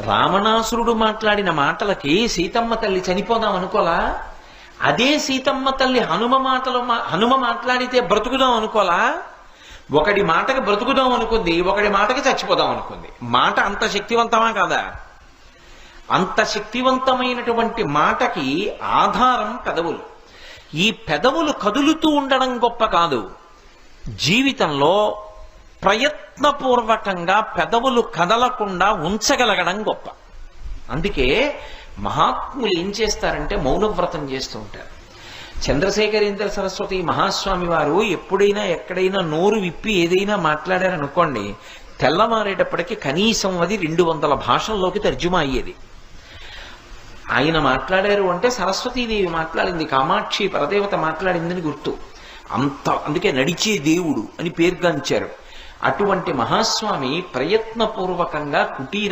రావణాసురుడు మాట్లాడిన మాటలకి సీతమ్మ తల్లి చనిపోదాం అనుకోలా? అదే సీతమ్మ తల్లి హనుమ మాటలు మా- హనుమ మాట్లాడితే బ్రతుకుదాం అనుకోలా? ఒకడి మాటకి బ్రతుకుదాం అనుకుంది ఒకడి మాటకి చచ్చిపోదాం అనుకుంది. మాట అంత శక్తివంతమా కాదా? అంత శక్తివంతమైనటువంటి మాటకి ఆధారం పెదవులు. ఈ పెదవులు కదులుతూ ఉండడం గొప్ప కాదు. జీవితంలో ప్రయత్నపూర్వకంగా పెదవులు కదలకుండా ఉంచగలగడం గొప్ప. అందుకే మహాత్ములు ఏం చేస్తారంటే మౌనవ్రతం చేస్తూ ఉంటారు. చంద్రశేఖరేంద్ర సరస్వతి మహాస్వామి వారు ఎప్పుడైనా ఎక్కడైనా నోరు విప్పి ఏదైనా మాట్లాడారనుకోండి తెల్లమారేటప్పటికి కనీసం అది రెండు వందల భాషల్లోకి తర్జుమా అయ్యేది. ఆయన మాట్లాడారు అంటే సరస్వతీదేవి మాట్లాడింది కామాక్షి పరదేవత మాట్లాడిందని గుర్తు. అంత అందుకే నడిచే దేవుడు అని పేర్గాంచారు. అటువంటి మహాస్వామి ప్రయత్నపూర్వకంగా కుటీర